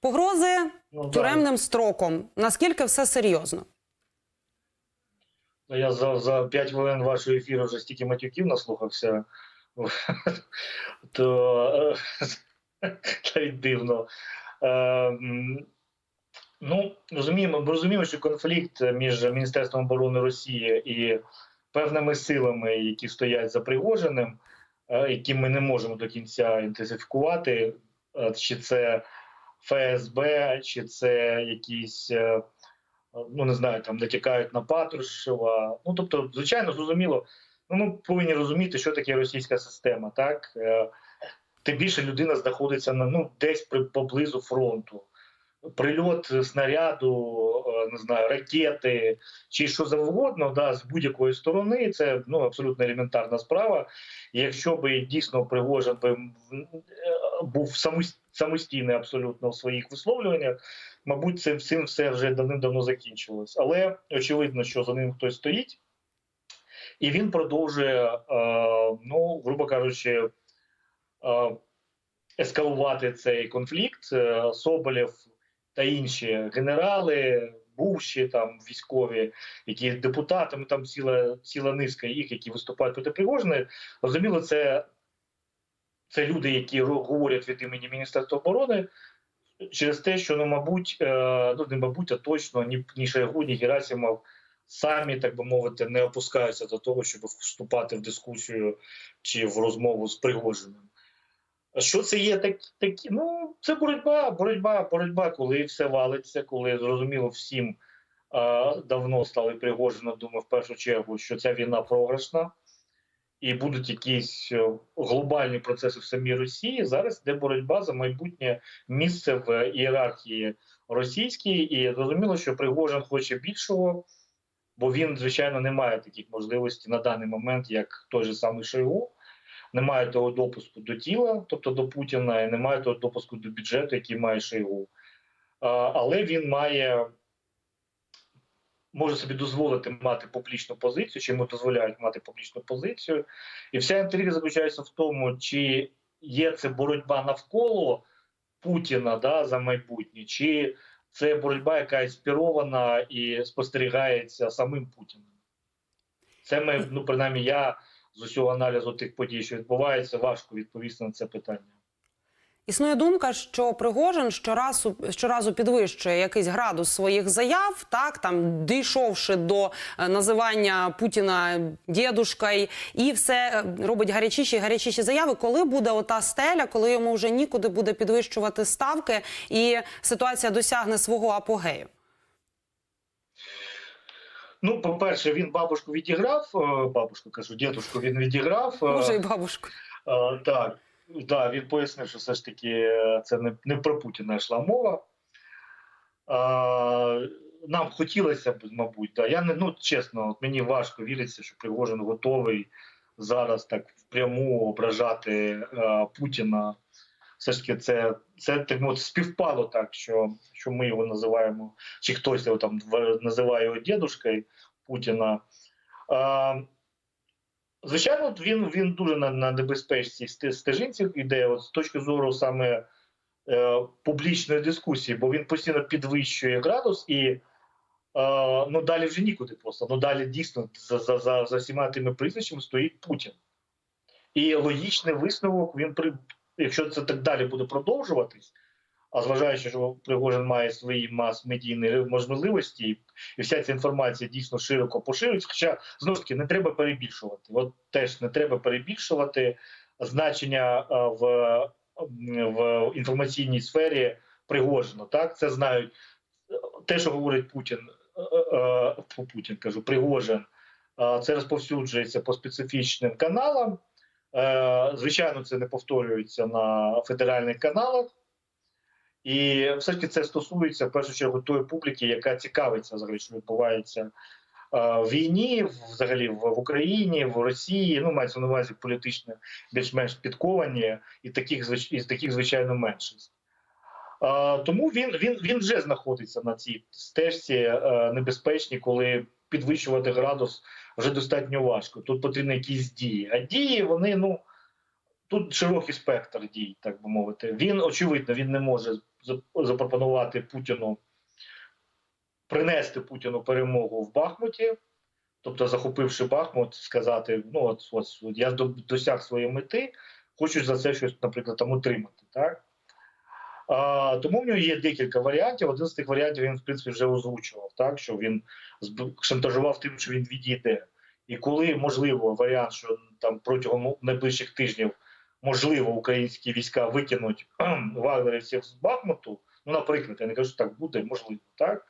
Погрози Ну, тюремним строком. Наскільки все серйозно? Ну, Я за, за 5 хвилин вашого ефіру вже стільки матюків наслухався. То е, навіть дивно. Е, Ну, розуміємо, ми розуміємо, що конфлікт між Міністерством оборони Росії і певними силами, які стоять за Пригожиним, е, які ми не можемо до кінця інтенсифікувати, чи це ФСБ, чи це якісь, е, ну не знаю, там натякають на Патрушева. Ну тобто, звичайно, зрозуміло, ну ми повинні розуміти, що таке російська система, так Е, тим більше людина знаходиться на ну десь при поблизу фронту. Прильот снаряду, е, не знаю, ракети чи що завгодно, да, з будь-якої сторони, це ну абсолютно елементарна справа. Якщо би дійсно Пригожин би був самос- самостійний абсолютно в своїх висловлюваннях, мабуть, це всім все вже давним-давно закінчилось. Але очевидно, що за ним хтось стоїть, і він продовжує, е, ну, грубо кажучи, е, ескалувати цей конфлікт. Е, Соболєв та інші генерали, бувші там військові, які депутатами, там ціла ціла низка їх, які виступають проти Пригожина. Розуміло, це, це люди, які говорять від імені Міністерства оборони. Через те, що ну, мабуть, е, ну не мабуть, а точно ні, ні Шойгу, ні Герасимов самі, так би мовити, не опускаються до того, щоб вступати в дискусію чи в розмову з Пригожиним. Що це є так, такі? Ну, це боротьба, боротьба, боротьба, коли все валиться, коли зрозуміло всім давно стали Пригожина, думаю, в першу чергу, що ця війна програшна, і будуть якісь е, глобальні процеси в самій Росії. Зараз йде боротьба за майбутнє місце в ієрархії російській, і зрозуміло, що Пригожин хоче більшого, бо він, звичайно, не має таких можливостей на даний момент, як той же самий Шойгу немає того допуску до тіла, тобто до Путіна, і немає того допуску до бюджету, який має Шойгу. Але він має може собі дозволити мати публічну позицію, чи йому дозволяють мати публічну позицію. І вся інтрига заключається в тому, чи є це боротьба навколо Путіна да, за майбутнє, чи це боротьба, яка інспірована і спостерігається самим Путіним. Це ми, ну принаймні, я з усього аналізу тих подій, що відбувається, важко відповісти на це питання. Існує думка, що Пригожин щоразу, щоразу підвищує якийсь градус своїх заяв, так там дійшовши до е, називання Путіна дідушкою, і все е, робить гарячіші і гарячіші заяви. Коли буде ота стеля, коли йому вже нікуди буде підвищувати ставки, і ситуація досягне свого апогею? Ну, по-перше, він бабушку відіграв, е, бабушку кажу, дідушку він відіграв. Може, і бабушку. Так, да, він пояснив, що все ж таки е, це не, не про Путіна йшла мова. Е, Нам хотілося б, мабуть, да. я не ну чесно, от мені важко віриться, що Пригожин готовий зараз так впряму ображати е, Путіна. Все ж таки, це, це так мовити, співпало так, що, що ми його називаємо, чи хтось його там називає його дідушкою Путіна. Е, Звичайно, він, він дуже на, на небезпечній сте- стежинці йде от, з точки зору саме е, публічної дискусії, бо він постійно підвищує градус і е, ну далі вже нікуди просто. Ну далі дійсно за, за, за, за всіма тими прізвищами стоїть Путін. І логічний висновок він при якщо це так далі буде продовжуватись, а зважаючи, що Пригожин має свої мас-медійні можливості, і вся ця інформація дійсно широко поширюється. Хоча знову ж таки не треба перебільшувати. От теж не треба перебільшувати значення в, в інформаційній сфері Пригожина. Так, це знають те, що говорить Путін, е, е, Путін кажу, Пригожин. е, Це розповсюджується по специфічним каналам. Е, Звичайно, це не повторюється на федеральних каналах. І все ж таки це стосується в першу чергу тої публіки, яка цікавиться взагалі, що відбувається е, в війні, взагалі в, Україні, в Росії. Ну, мається на увазі політично більш-менш підковані, і таких і таких звичайно меншість. Е, тому він, він, він вже знаходиться на цій стежці е, небезпечній, коли підвищувати градус вже достатньо важко. Тут потрібні якісь дії. А дії вони ну тут широкий спектр дій, так би мовити. Він очевидно він не може запропонувати Путіну принести Путіну перемогу в Бахмуті, тобто захопивши Бахмут, сказати: ну от, от, я досяг своєї мети, хочу за це щось, наприклад, там отримати. Так? А, тому в нього є декілька варіантів. Один з тих варіантів він, в принципі, вже озвучував, так що він шантажував тим, що він відійде. І коли можливо варіант, що там протягом найближчих тижнів можливо українські війська викинуть вагнерівців з Бахмуту, ну, наприклад, я не кажу, що так буде, можливо, так.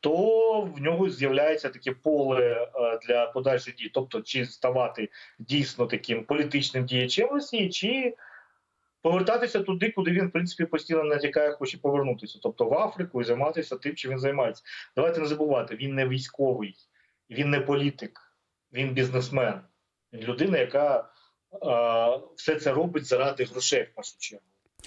То в нього з'являється таке поле е, для подальших дій, тобто чи ставати дійсно таким політичним діячем Росії, чи повертатися туди, куди він в принципі постійно натякає, хоче повернутися, тобто в Африку і займатися тим, чим він займається. Давайте не забувати, він не військовий, він не політик, він бізнесмен, він людина, яка все це робить заради грошей в першу чергу.